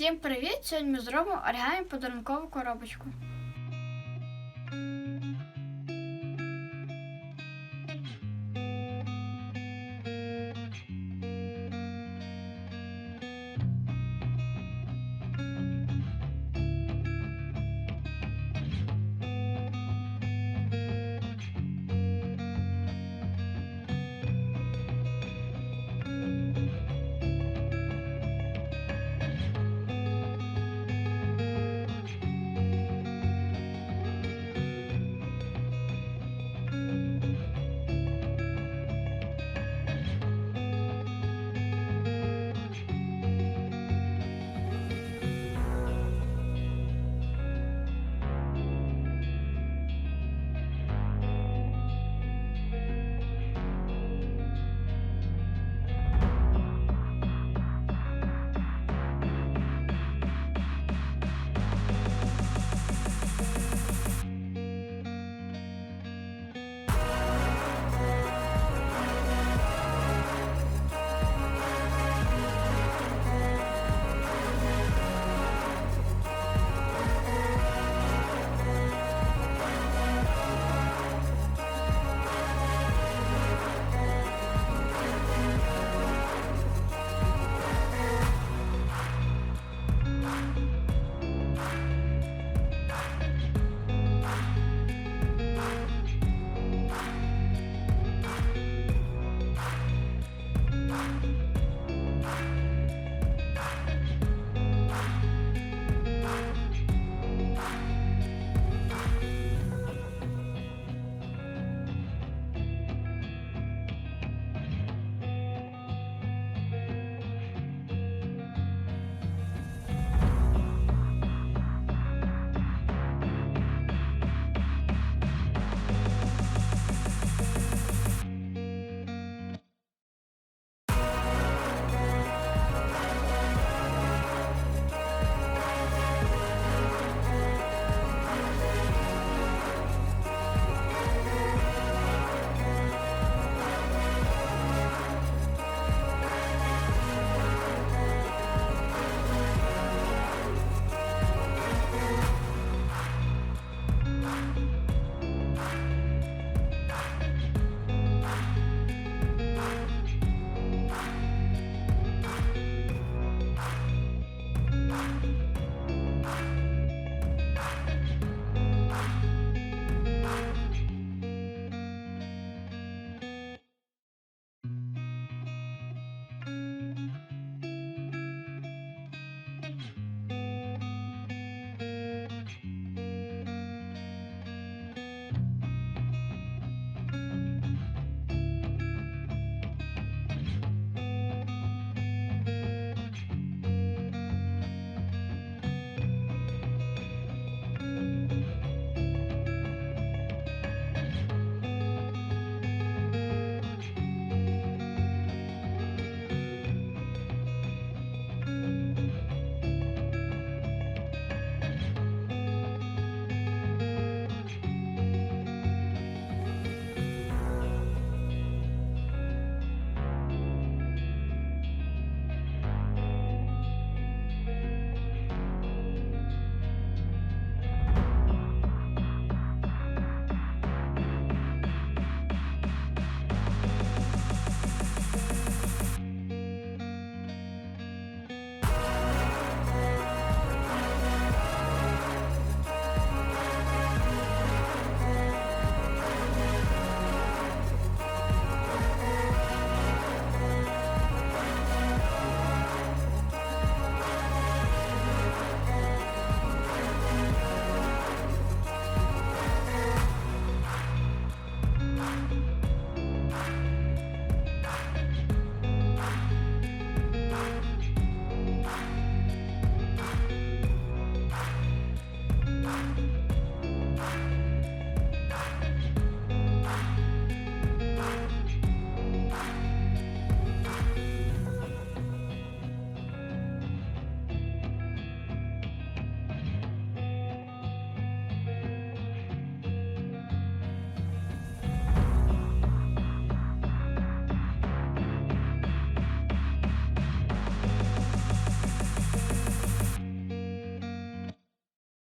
Всім привіт! Сьогодні ми зробимо оригамі подарункову коробочку.